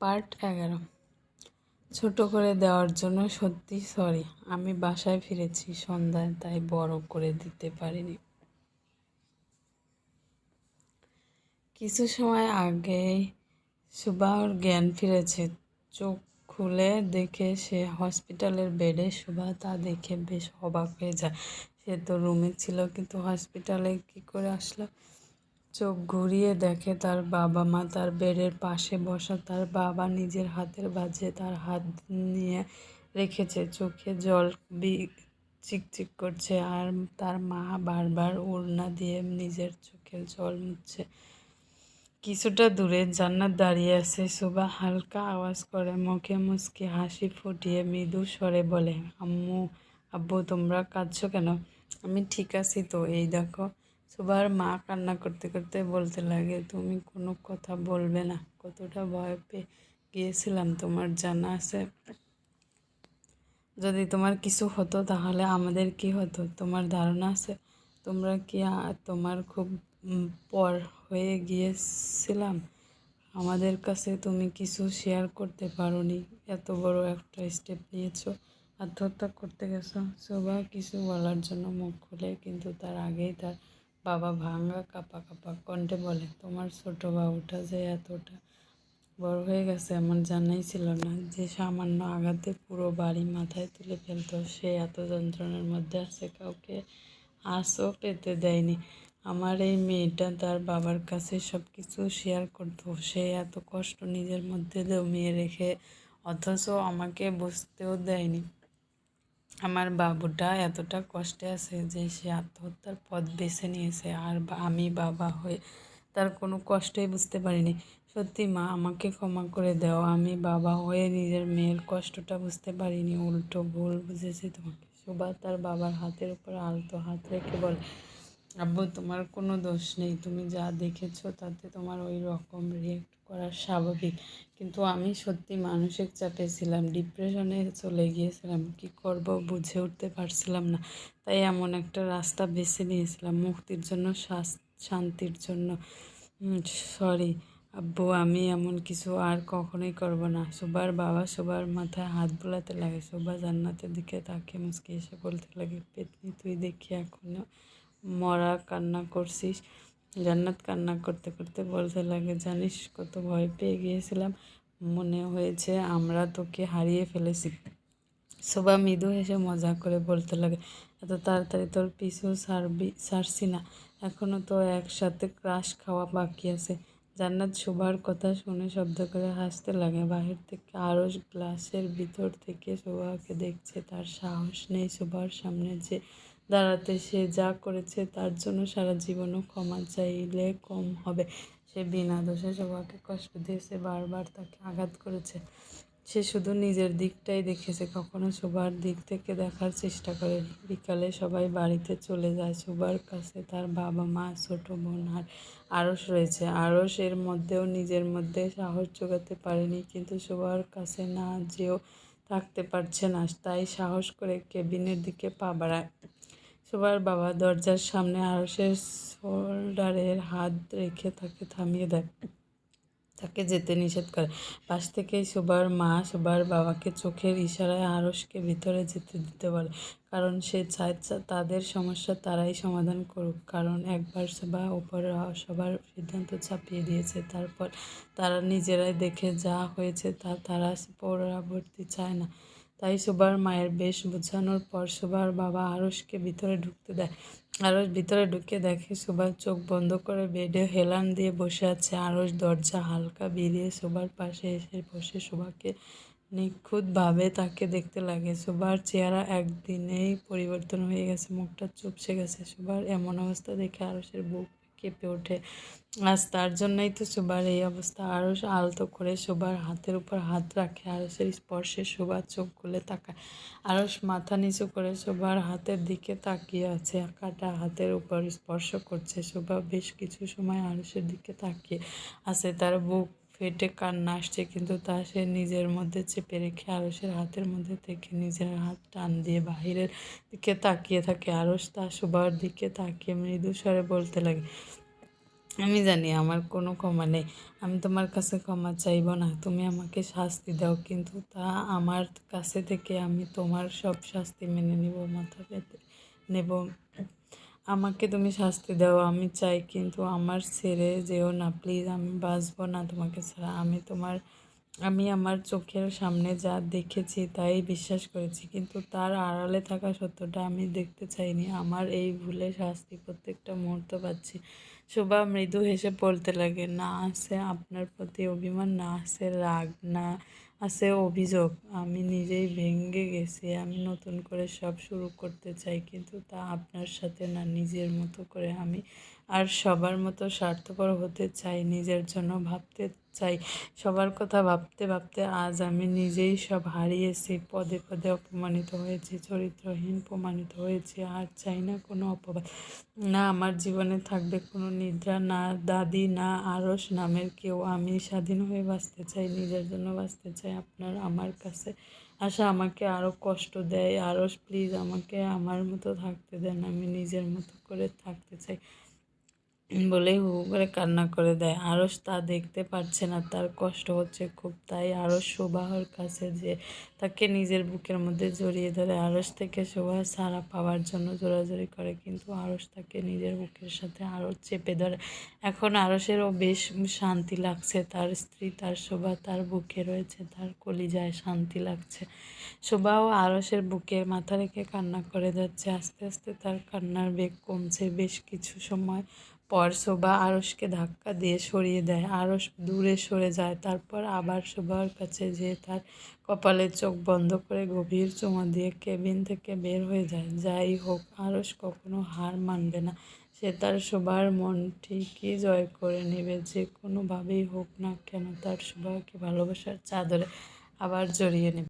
Part এগারো। ছোট করে দেওয়ার জন্য সত্যি সরি। আমি বাসায় ফিরেছি সন্ধ্যায়, তাই বড় করে দিতে পারিনি। কিছু সময় আগেই সুবাহর জ্ঞান ফিরেছে। চোখ খুলে দেখে সে হসপিটালের বেডে। সুভা তা দেখে বেশ অবাক হয়ে যায়। সে তো রুমে ছিল, কিন্তু হসপিটালে কি করে আসলো? চোখ ঘুরিয়ে দেখে তার বাবা মা তার বেডের পাশে বসা তার বাবা নিজের হাতের বাজে তার হাত নিয়ে রেখেছে। চোখে জল বি চিকচিক করছে আর তার মা বারবার ওড়না দিয়ে নিজের চোখের জল মুছছে। কিছুটা দূরে জান্নাত দাঁড়িয়ে আছে। সুবা হালকা আওয়াজ করে মুখে মুসকি হাসি ফুটিয়ে মৃদু স্বরে বলে, আম্মু, আব্বু, তোমরা কাঁদছো কেন? আমি ঠিক আছি তো, এই দেখো। সুবার মা কান্না করতে করতে বলতে লাগে, তুমি কোনো কথা বলবে না। কতটা ভয় পেয়ে গিয়েছিলাম তোমার জানা আছে। যদি তোমার কিছু হতো তাহলে আমাদের কি হতো? তোমার ধারণা আছে? তোমরা কি তোমার খুব পর হয়ে গিয়েছিলাম? আমাদের কাছে তুমি কিছু শেয়ার করতে পারো নি এত বড় একটা স্টেপ নিয়েছো। আত্মহত্যা করতে গেছো। সবা কিছু বলার জন্য মুখ খুলে, কিন্তু তার আগেই তার বাবা ভাঙ্গা কাপা কাপা কণ্ঠে বলে, তোমার ছোট বাবুটা যে এতটা বড় হয়ে গেছে এমন জানাই ছিল না যে সামান্য আঘাতে পুরো বাড়ি মাথায় তুলে ফেলতো। সে এত যন্ত্রণার মধ্যে আছে কাউকে আশও পেতে দেয়নি। আমার এই মেয়েটা তার বাবার কাছে সব কিছু শেয়ার করতো। সে এত কষ্ট নিজের মধ্যে দমিয়ে রেখে অথচ আমাকে বুঝতেও দেয়নি। আমার বাবুটা এতটা কষ্টে আছে যে সে আত্মহত্যার পথ বেছে নিয়েছে আর আমি বাবা হয়ে তার কোনো কষ্টই বুঝতে পারিনি। সত্যি মা, আমাকে ক্ষমা করে দাও। আমি বাবা হয়ে নিজের মেয়ের কষ্টটা বুঝতে পারিনি। উল্টো ভুল বুঝেছি তোমাকে। সুভা তার বাবার হাতের উপর আলতো হাত রেখে বলে আব্বু, তোমার কোনো দোষ নেই। তুমি যা দেখেছ, তাতে তোমার ওই রকম রিয়েক্ট করা স্বাভাবিক। কিন্তু আমি সত্যি মানসিক চাপে ছিলাম ডিপ্রেশনে চলে গিয়েছিলাম। কি করব বুঝে উঠতে পারছিলাম না। তাই এমন একটা রাস্তা বেছে নিয়েছিলাম, মুক্তির জন্য শান্তির জন্য। সরি আব্বু, আমি এমন কিছু আর কখনোই করব না। সুবার বাবা সুবার মাথায় হাত বোলাতে লাগে সুবা জান্নাতের দিকে তাকে মুসকে এসে বলতে লাগে, পেতনি, তুই দেখি এখনও মরা কান্না করছিস, জান্নাত কান্না করতে করতে বলতে লাগে, জানিস কত ভয় পেয়ে গিয়েছিলাম, মনে হয়েছে আমরা তোকে হারিয়ে ফেলেছি। সোবা মৃদু হেসে মজা করে বলতে লাগে, এত তাড়াতাড়ি তোর পিছু সারবি সারছি না এখনও তো একসাথে ক্রাশ খাওয়া বাকি আছে। জান্নাত শোভার কথা শুনে শব্দ করে হাসতে লাগে, বাহির থেকে আরও গ্লাসের ভিতর থেকে শোভাকে দেখছে, তার সাহস নেই শোভার সামনে যে দাঁড়াতে সে যা করেছে তার জন্য সারা জীবনও ক্ষমা চাইলে কম হবে। সে বিনা দোষে সবাইকে কষ্ট দিয়েছে, বারবার তাকে আঘাত করেছে। সে শুধু নিজের দিকটাই দেখেছে, কখনো সবার দিক থেকে দেখার চেষ্টা করেনি। বিকালে সবাই বাড়িতে চলে যায় সবার কাছে তার বাবা মা, ছোট বোন আর আরস রয়েছে। আরস এর মধ্যেও নিজের মধ্যে সাহস জোগাতে পারেনি, কিন্তু সবার কাছে না যেও থাকতে পারছে না। তাই সাহস করে কেবিনের দিকে পা বাড়ায়। সবার বাবা দরজার সামনে আরসের শোল্ডারের হাত রেখে তাকে থামিয়ে দেয়। তাকে যেতে নিষেধ করে। পাশ থেকেই সুবার মা সুবার বাবাকে চোখের ইশারায় আরসকে ভিতরে যেতে দিতে বলে। কারণ সে চায় তাদের সমস্যা তারাই সমাধান করুক। কারণ একবার সবা উপরে সবার সিদ্ধান্ত ছাপিয়ে দিয়েছে। তারপর তারা নিজেরাই দেখে যা হয়েছে তা তারা পরবর্তী চায় না। তাই সুবার মায়ের বেশ বোঝানোর পর সুবার বাবা আরসকে ভিতরে ঢুকতে দেয়। আরস ভিতরে ঢুকে দেখে সুবার চোখ বন্ধ করে বেডে হেলান দিয়ে বসে আছে। আরস দরজা হালকা বেরিয়ে সুবার পাশে এসে বসে সুবাকে নিখুঁতভাবে তাকে দেখতে লাগে। সুবার চেহারা একদিনেই পরিবর্তন হয়ে গেছে, মুখটা চুপসে গেছে। সুবার এমন অবস্থা দেখে আরসের বুক কেঁপে ওঠে। আজ তার জন্যই তো সুবার এই অবস্থা। আরও আলতো করে সুবার হাতের উপর হাত রাখে আরসের স্পর্শে সুবার চোখ খুলে তাকায়। আরস মাথা নিচু করে সুবার হাতের দিকে তাকিয়ে আছে। কাটা হাতের উপর স্পর্শ করছে। সুবা বেশ কিছু সময় আরসের দিকে তাকিয়ে আছে। তার বুক ফেটে কান্না আসছে, কিন্তু তা সে নিজের মধ্যে চেপে রেখে আরসের হাতের মধ্যে থেকে নিজের হাত টান দিয়ে বাহিরের দিকে তাকিয়ে থাকে। আরস তা সুবার দিকে তাকিয়ে মৃদু স্বরে বলতে লাগে, আমি জানি আমার কোনো ক্ষমা নেই, আমি তোমার কাছে ক্ষমা চাইব না, তুমি আমাকে শাস্তি দাও, কিন্তু তা আমার কাছে থেকে আমি তোমার সব শাস্তি মেনে নিব, মাথা পেতে নেব। আমাকে তুমি শাস্তি দাও, আমি চাই কিন্তু আমার ছেড়ে যেও না। প্লিজ, আমি বাঁচবো না তোমাকে ছাড়া। আমি তোমার, আমি আমার চোখের সামনে যা দেখেছি তাই বিশ্বাস করেছি, কিন্তু তার আড়ালে থাকা সত্যটা আমি দেখতে চাইনি। আমার এই ভুলে শাস্তি প্রত্যেকটা মুহূর্ত পাচ্ছি। শোভা মৃদু হেসে পড়তে লাগে, না আছে আপনার প্রতি অভিমান, না আছে রাগ, না আছে অভিযোগ। আমি নিজেই ভেঙে গেছি, আমি নতুন করে সব শুরু করতে চাই, কিন্তু তা আপনার সাথে না, নিজের মতো করে আমি আর সবার মতো স্বার্থপর হতে চাই, নিজের জন্য ভাবতে চাই। সবার কথা ভাবতে ভাবতে আজ আমি নিজেই সব হারিয়েছি। পদে পদে অপমানিত হয়েছি, চরিত্রহীন, প্রমাণিত হয়েছি। আর চাই না কোনো অপবাদ। না, আমার জীবনে থাকবে কোনো নিদ্রা, না দাদি, না আরস নামের কেউ। আমি স্বাধীন হয়ে বাঁচতে চাই, নিজের জন্য বাঁচতে চাই। আপনার আমার কাছে আশা আমাকে আরও কষ্ট দেয়। আরস প্লিজ আমাকে আমার মতো থাকতে দেন। আমি নিজের মতো করে থাকতে চাই। বলেই হু করে কান্না করে দেয়। আরস তা দেখতে পারছে না, তার কষ্ট হচ্ছে খুব। তাই আরস সুবাহর কাছে যে তাকে নিজের বুকের মধ্যে জড়িয়ে ধরে আরস থেকে সুবাহ সারা পাওয়ার জন্য জোরাজোরি করে, কিন্তু আরস তাকে নিজের বুকের সাথে আরও চেপে ধরে। এখন আরসেরও বেশ শান্তি লাগছে, তার স্ত্রী, তার শোভা, তার বুকে রয়েছে, তার কলিজায় শান্তি লাগছে। শোভাও আরসের বুকে মাথা রেখে কান্না করে যাচ্ছে। আস্তে আস্তে তার কান্নার বেগ কমছে বেশ কিছু সময়। পর শোভা আরসকে ধাক্কা দিয়ে সরিয়ে দেয়। আরস দূরে সরে যায়, তারপর আবার শোভার কাছে যেয়ে তার কপালে চোখ বন্ধ করে গভীর চুমা দিয়ে কেবিন থেকে বের হয়ে যায়। যাই হোক আরস কখনো হার মানবে না। সে তার শোভার মন ঠিকই জয় করে নেবে, যে কোনোভাবেই হোক না কেন তার শোভাকে ভালোবাসার চাদরে আবার জড়িয়ে নেবে।